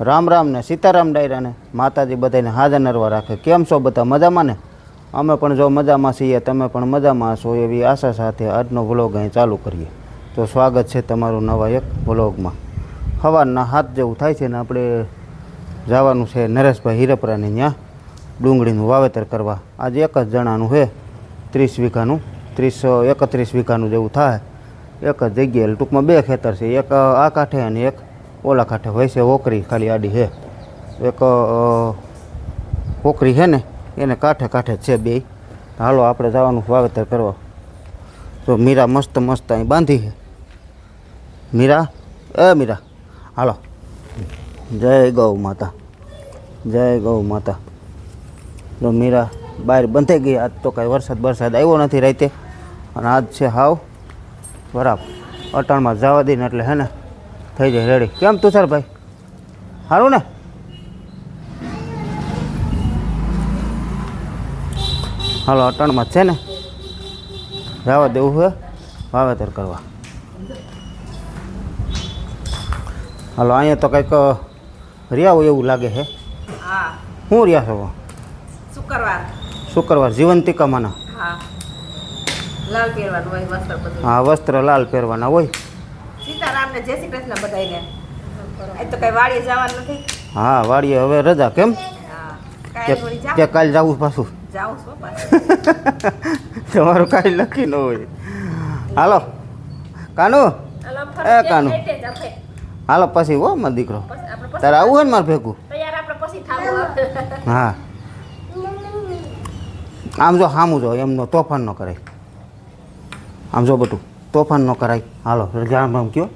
રામ રામ ને સીતારામ ડાયરાને માતાજી બધાને હાજર નરવા રાખે. કેમ છો બધા? મજામાં ને? અમે પણ જો મજામાં છીએ, તમે પણ મજામાં છો એવી આશા સાથે આજનો વ્લોગ અહીં ચાલુ કરીએ. તો સ્વાગત છે તમારું નવા એક વ્લોગમાં. સવારના હાથ જેવું થાય છે ને આપણે જવાનું છે નરેશભાઈ હીરપરાની ત્યાં ડુંગળીનું વાવેતર કરવા. આજે એક જ જણાનું છે, ત્રીસ વીઘાનું, ત્રીસ, એકત્રીસ વીઘાનું જેવું થાય. એક જ જગ્યાએ ટૂંકમાં બે ખેતર છે, એક આ કાંઠે અને એક ઓલા કાંઠે હોય છે ઓકરી ખાલી આડી છે એક ઓકરી છે ને, એને કાંઠે કાંઠે છે બે. હાલો આપણે જવાનું વાવેતર કરવા. તો મીરા મસ્ત મસ્ત અહીં બાંધી છે. મીરા? એ મીરા, હાલો. જય ગૌ માતા. જય ગૌ માતા. તો મીરા બહાર બંધાઈ ગઈ આજ તો કાંઈ વરસાદ વરસાદ આવ્યો નથી રાતે. અને આજ છે હાવ, બરાબર. અટાણમાં જવા દઈને એટલે હે ને થઈ જાય રેડી કેમ તુષારભાઈ સારું ને? હાલો અટાણમાં જ છે ને? જવા દેવું છે વાવેતર કરવા. હાલો અહીંયા તો કંઈક રહ્યા હોય એવું લાગે છે હા. શું રહ્યા છો? શુક્રવાર. શુક્રવાર જીવંતિકામાંના હા. લાલ પહેરવાનું હોય વસ્ત્ર બધું. હા વસ્ત્ર લાલ પહેરવાના હોય. સીતારામને જય શ્રી કૃષ્ણ બધાને તો કઈ વાડીએ જવાનું નથી. હા વાડીએ હવે રજા કેમ? કે કાલ જવું પાછું. જાઉં પાછું. તમારું કાંઈ લખી ન હોય. હાલો. કાનુ? એ કાનુ. હાલો પછી હો મારો દીકરો. તારે આવું હોય ને મારે ભેગું? તૈયાર આપણે પછી થાવું હા. આમ જો સામું જો એમનો તોફાન ન કરાય. આમ જો બધું. તોફાન ન કરાય. હાલો રામ રામ કયો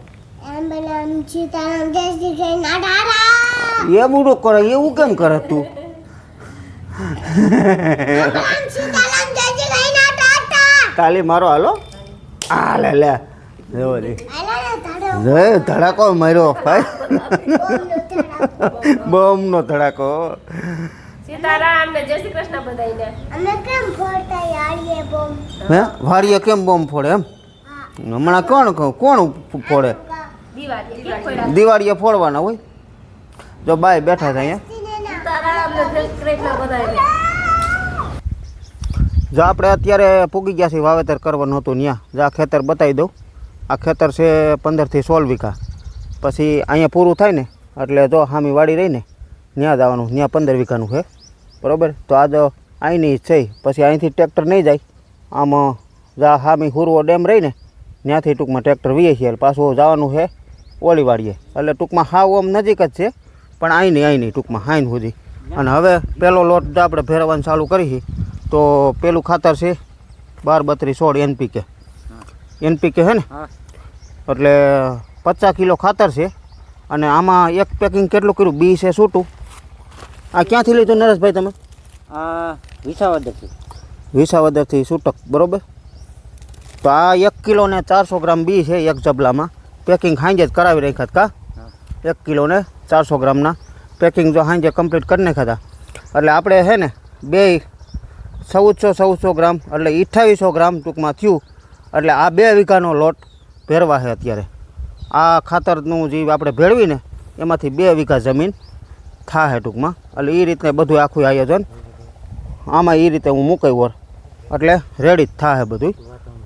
સીતારામ જય શ્રી કૃષ્ણ એ બુડો કરે એવું કેમ કરે તું? તાલી મારો હાલો. આ લે લે. જોવો દે જય ધડાકો માર્યો ભાઈ. તારા ધડાકો. સીતારામ ને જય શ્રી કૃષ્ણ બધાઈને અમે કેમ ફોડતા યારીએ બોમ? હે? વાડીએ કેમ બોમ્બ ફોડે એમ? હમણાં કોણ કોણ ફોડે? દિવાળીએ ફોડવાના હોય? જો બાય બેઠા છે અહીંયા. જો આપણે અત્યારે પૂગી ગયા છીએ વાવેતર કરવાનું હતું ત્યાં જો આ ખેતર બતાવી દઉં. આ ખેતર છે પંદરથી સોળ વીઘા. પછી અહીંયા પૂરું થાય ને એટલે જો હામી વાડી રહીને ત્યાં જવાનું. ત્યાં પંદર વીઘાનું છે. બરાબર? તો આજ અહીંની જ છે. પછી અહીંથી ટ્રેક્ટર નહીં જાય. આમ જા હામી હુરવો ડેમ રહીને ત્યાંથી ટૂંકમાં ટ્રેક્ટર વીએ છીએ. એટલે પાછું જવાનું છે ઓલી એટલે ટૂંકમાં હાવ આમ નજીક જ છે પણ અહીંની અહીંની ટૂંકમાં હાઈન સુધી અને હવે પહેલો લોટ આપણે ફેરવવાનું ચાલુ કરીએ તો પેલું ખાતર છે બાર બત્રીસ સોળ એનપીકે. એનપીકે હે ને? એટલે પચાસ કિલો ખાતર છે અને આમાં એક પેકિંગ કેટલું કર્યું? બી છે છૂટું. આ ક્યાંથી લીધું નરેશભાઈ તમે? વિસાવદરથી. વિસાવદરથી છૂટક બરોબર? તો આ એક કિલો ને ચારસો ગ્રામ બી છે એક જબલામાં. પેકિંગ હાંજે જ કરાવી રાખ્યા કા? એક કિલો ને ચારસો ગ્રામના. પેકિંગ જો હાંજે કમ્પ્લીટ કરી નાખ્યા એટલે આપણે છે ને, બે ચૌદસો ચૌદસો ગ્રામ એટલે અઠ્ઠાવીસો ગ્રામ ટૂંકમાં થયું. એટલે આ બે વીઘાનો લોટ ભેરવા છે અત્યારે. આ ખાતરનું જે આપણે ભેળવીને એમાંથી બે વીઘા જમીન થાય ટૂંકમાં. એટલે એ રીતે બધું આખું આયોજન. આમાં એ રીતે હું મૂકાઈ વર એટલે રેડી જ થાય બધું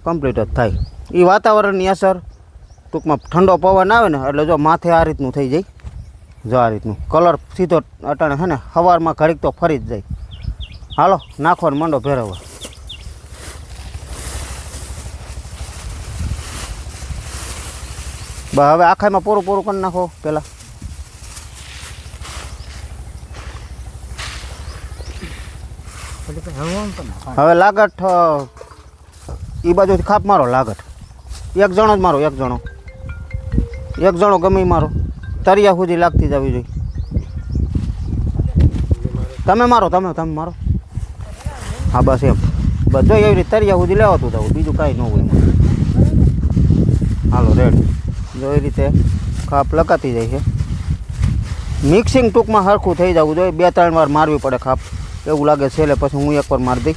કમ્પ્લીટ જ થાય. એ વાતાવરણની અસર ટૂંકમાં ઠંડો પવન આવે ને એટલે જો માથે આ રીતનું થઈ જાય. જો આ રીતનું. કલર સીધો અટાણે છે ને સવારમાં ઘડીક તો ફરી જ જાય. હાલો નાખવાનો મંડો ભેરવવા. હવે આખામાં પૂરું પૂરું કરી નાખો પહેલાં હવે લાગટ એ બાજુથી ખાપ મારો લાગટ એક જણો જ મારો, એક જણો. એક જણો ગમે મારો. તરિયા સુધી લાગતી જવી જોઈએ તમે મારો, તમે તમે મારો. હા, બસ એમ. જો એવી રીતે તરિયા સુધી લેવાતું જવું બીજું કાંઈ ન હોય હાલો રેડી જો એ રીતે ખાપ લગાતી જાય છે. મિક્સિંગ ટૂંકમાં સરખું થઈ જવું જોઈએ. બે, ત્રણ વાર મારવી પડે ખાપ. એવું લાગે છેલ્લે પછી હું એકવાર મારી દઈ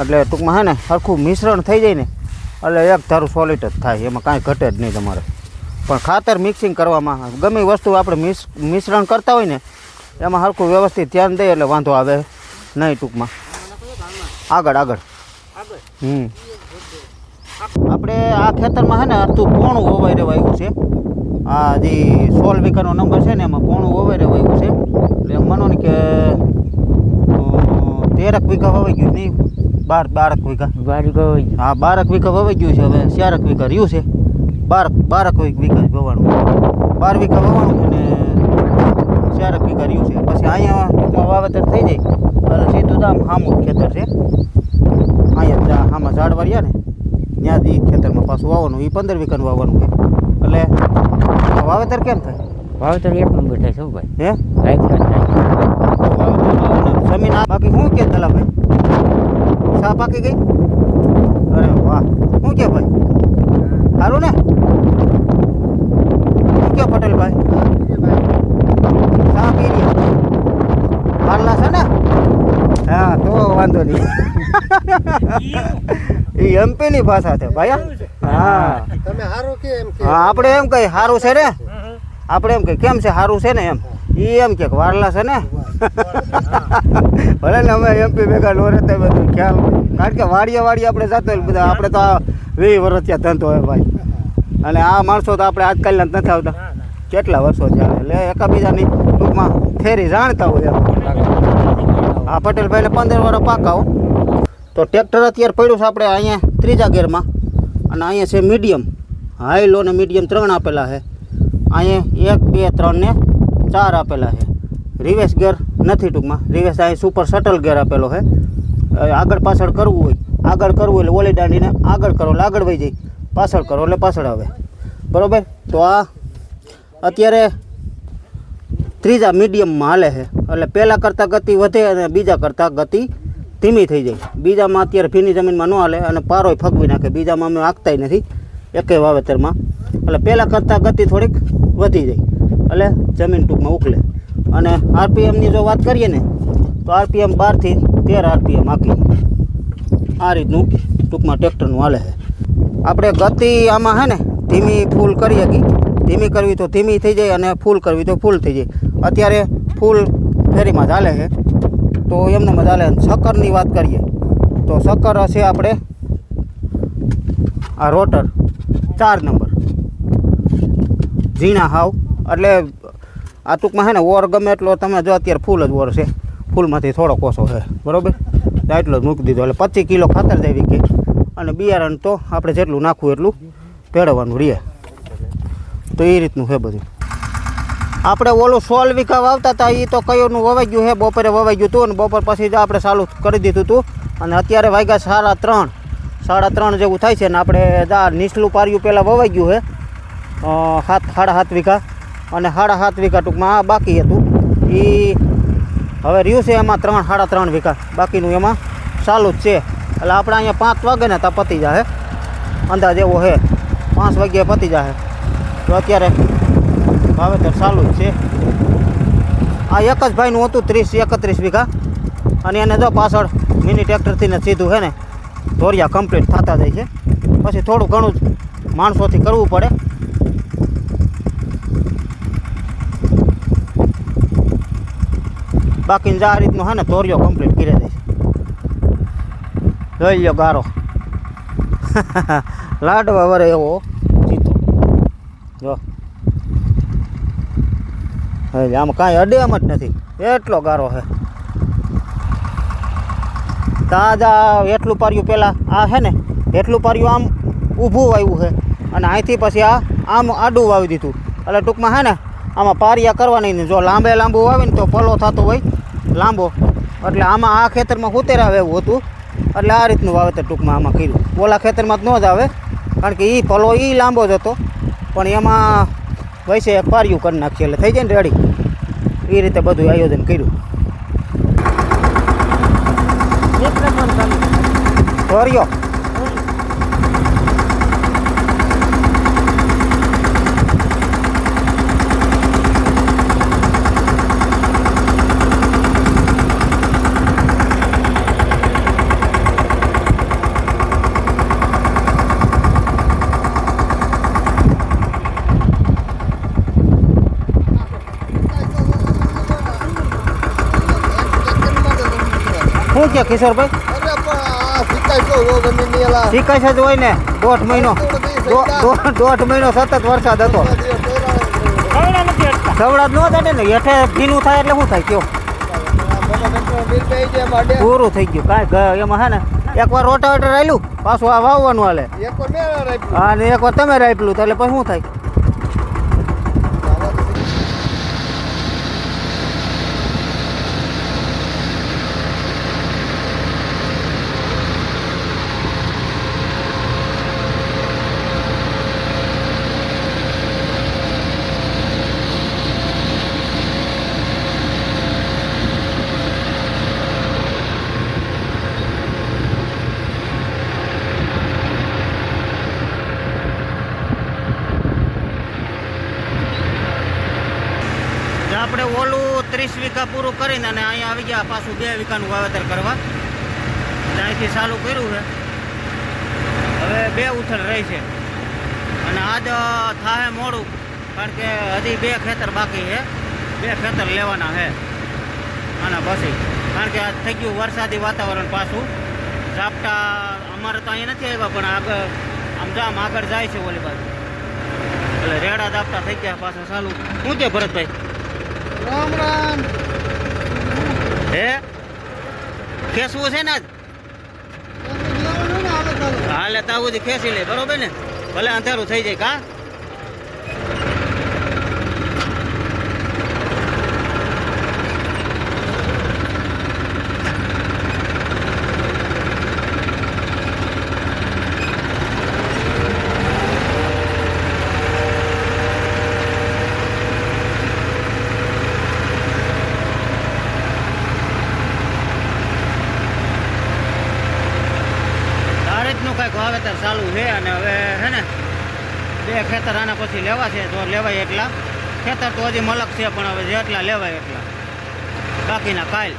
એટલે ટૂંકમાં હે ને સરખું મિશ્રણ થઈ જાય ને, એટલે એક ધારું સોલિડ જ થાય. એમાં કાંઈ ઘટે જ નહીં તમારે. પણ ખાતર મિક્સિંગ કરવામાં ગમે વસ્તુ આપણે મિશ મિશ્રણ કરતા હોય ને એમાં હરખું વ્યવસ્થિત ધ્યાન દઈએ એટલે વાંધો આવે નહીં ટૂંકમાં. આગળ આગળ. હમ. આપણે આ ખેતરમાં છે ને અડધું પોણું વવાઈ રહેવા છે. આ જે સોળ વીઘાનો નંબર છે ને એમાં પોણું વવાઈ રહેવા છે. એટલે એમ માનો ને કે તેરક વીઘા વવાઈ ગયું નહીં? બાર બારક વીઘા. બાર વીઘા હા બારક વીઘા વવાઈ ગયું છે હવે ચારક વીઘા રહ્યું છે. બાર બારક વી- વીઘા વવાણું બાર વીઘા વવાણું અને ચાર ચારક વીઘા રહ્યું છે. પછી અહીંયા ટૂંકમાં વાવેતર થઈ જાય એટલે સીધું તો આમ સામું ખેતર છે. અહીંયા જા- આમાં ઝાડ વાળ્યા ને ત્યાં જ ખેતરમાં પાછું વાવવાનું એ પંદર વીઘાનું વાવવાનું છે. એટલે વાવેતર કેમ થાય? વાવેતર એક નંબર થાય શું ભાઈ. હે? જમીન બાકી શું કે દલાભાઈ? સા પાકી ગઈ? અરે વાહ. શું કે ભાઈ? સારું ને શું કે પટેલભાઈ સા પી રહ્યા પાર્લા છે ને હા તો વાંધો નહીં એ એમપીની ભાષા છે ભાઈ હા? તમે હારું કે એમ કે? હા આપણે એમ કહી સારું છે ને? આપણે એમ કહીએ કેમ છે સારું છે ને એમ? એ એમ કે વારલા છે ને? ભલે ને અમે એમપી ભેગા નો રહેતા બધું ખ્યાલ કારણ કે વાડીએ વાડીએ આપણે જતો હોય બધા આપણે તો આ વીસ વર્ષ ત્યાં ધંધો હોય ભાઈ. અને આ માણસો તો આપણે આજકાલના નથી આવતા. કેટલા વર્ષો થયા એટલે એકાબીજાની ટૂંકમાં ફેરી જાણતા હોય એમ. હા પટેલભાઈને પંદર વર્ષ પાકા હો. તો ટ્રેક્ટર અત્યારે પડ્યું છે આપણે અહીંયા ત્રીજા ગેરમાં. અને અહીંયા છે મીડિયમ. હાઈ લો ને મીડિયમ ત્રણ આપેલા છે. અહીંયા એક, બે, ત્રણ ને ચાર આપેલા છે. રિવેસ ગેર નથી ટૂંકમાં. રિવેસ અહીં સુપર શટલ ગેર આપેલો છે. આગળ પાછળ કરવું હોય, આગળ કરવું એટલે ઓલી દાંડીને આગળ કરો એટલે આગળ વહી જાય. પાછળ કરો એટલે પાછળ આવે. બરાબર? તો આ અત્યારે ત્રીજા મીડિયમમાં હાલે છે. એટલે પહેલાં કરતાં ગતિ વધે અને બીજા કરતાં ગતિ ધીમી થઈ જાય. બીજામાં અત્યારે ભીની જમીનમાં ન હાલે અને પારોય ફગવી નાખે. બીજામાં અમે આંકતાય નથી. એકેય વાવેતરમાં. એટલે પહેલાં કરતાં ગતિ થોડીક વધી જાય. એટલે જમીન ટૂંકમાં ઉકલે અને આરપીએમની જો વાત કરીએ ને, તો આરપીએમ બારથી તેર આરપીએમ આખી. આ રીતનું ટૂંકમાં ટ્રેક્ટરનું હાલે છે. આપણે ગતિ આમાં હે ને, ધીમી ફૂલ કરી શકી ધીમી કરવી તો ધીમી થઈ જાય અને ફૂલ કરવી તો ફૂલ થઈ જાય. અત્યારે ફૂલ ફેરીમાં ચાલે છે. તો એમને મજા ચાલે શક્કરની વાત કરીએ, તો શક્કર હશે આપણે આ રોટર, ચાર નંબર. ઝીણા હાવ. એટલે આ ટૂંકમાં છે ને, ઓર ગમે એટલો તમે જો અત્યારે ફૂલ જ ઓર છે. ફૂલમાંથી થોડો કોસો છે. બરાબર? એટલો જ મૂકી દીધો. એટલે પચીસ કિલો ખાતર દેવી કે અને બિયારણ તો આપણે જેટલું નાખવું એટલું ભેળવવાનું રહે. તો એ રીતનું છે બધું. આપણે ઓલું સોલ વીઘા વાવતા હતા એ તો કયોનું વવાઈ ગયું છે બપોરે વવાઈ ગયું હતું અને બપોર પછી જ આપણે ચાલુ કરી દીધું હતું અને અત્યારે વાગ્યા સાડા ત્રણ. સાડા ત્રણ જેવું થાય છે ને આપણે જા નીચલું પાર્યું પહેલાં વવાઈ ગયું હે. સાત સાડા સાત વીઘા. અને સાડા સાત વીઘા ટૂંકમાં આ બાકી હતું. એ હવે રહ્યું છે એમાં ત્રણ, સાડા ત્રણ વીઘા. બાકીનું એમાં ચાલુ જ છે. એટલે આપણે અહીંયા પાંચ વાગે ને ત્યાં પતી જાય અંદાજ એવો છે પાંચ વાગ્યે પતી જાય તો અત્યારે વાવેતર ચાલુ જ છે. આ એક જ ભાઈનું હતું ત્રીસ, એકત્રીસ વીઘા. અને એને જો પાછળ મિની ટ્રેક્ટરથી ને સીધું છે ને, ધોરિયા કમ્પ્લીટ થતા જાય છે. પછી થોડું ઘણું જ માણસોથી કરવું પડે. બાકી આ રીતનું છે ને, ધોરિયો કમ્પ્લીટ કરી દે છે. લઈ લો ગારો. લાડવા વરે એવો જીતો જો હવે આમાં કાંઈ અડે એમ જ નથી. એટલો ગારો છે. તાજા એટલું પાર્યું પહેલાં આ છે ને, એટલું પાર્યું આમ ઊભું વાવ્યું છે. અને અહીંથી પછી આ આમ આડું વાવી દીધું. એટલે ટૂંકમાં છે ને, આમાં પારિયા કરવાની જો લાંબે લાંબુ વાવે ને તો પલો થતો હોય, લાંબો. એટલે આમાં આ ખેતરમાં હુતેરા એવું હતું. એટલે આ રીતનું વાવેતર ટૂંકમાં આમાં કર્યું. ઓલા ખેતરમાં જ ન જ આવે, કારણ કે એ પલો એ લાંબો જ હતો. પણ એમાં વૈસે એક પારિયું કરી નાખીએ એટલે થઈ જાય ને રેડી. એ રીતે બધું આયોજન કર્યું. ધોર્યો કે કિશોરભાઈ અરે પણ આ શીખાય જ હોય ને? દોઢ મહિનો. દોઢ મહિનો સતત વરસાદ હતો. સવડા જ ન દાડે ને. હેઠે ભીનું થાય એટલે શું થાય? કયો? પૂરું થઈ ગયું. કાંઈ એમાં હે ને એકવાર રોટાવેટર આવેલું પાછું આ વાવવાનું હાલે. અને એકવાર તમે રાખ્યું તો એટલે પછી શું થાય તો આપણે ઓલું ત્રીસ વીઘા પૂરું કરીને અને અહીંયા આવી ગયા, પાછું બે વીઘાનું વાવેતર કરવા. એટલે અહીંથી ચાલુ કર્યું છે. હવે બે ઉથલ રહી છે. અને આજ થાહે મોડું, કારણ કે હજી બે ખેતર બાકી છે. બે ખેતર લેવાના છે. આના પછી, કારણ કે આજ થઈ ગયું વરસાદી વાતાવરણ પાછું. ઝાપટા, અમારે તો અહીંયા નથી આવ્યા, પણ આગળ આમ જામ આગળ જાય છે ઓલી બાજુ. એટલે રેડા ઝાપટા થઈ ગયા પાછા ચાલુ. શું છે ભરતભાઈ? રામ રામ. હે? ખેસવું છે ને હાલે તાવું જ ખેસી લે બરોબર ને? ભલે અંધારું થઈ જાય કા આ રીતનું કંઈક વાવેતર ચાલુ છે અને હવે છે ને, બે ખેતર આના પછી લેવા છે, તો લેવાય એટલા. ખેતર તો હજી મલક છે, પણ હવે જેટલા લેવાય એટલા. બાકીના કાલ.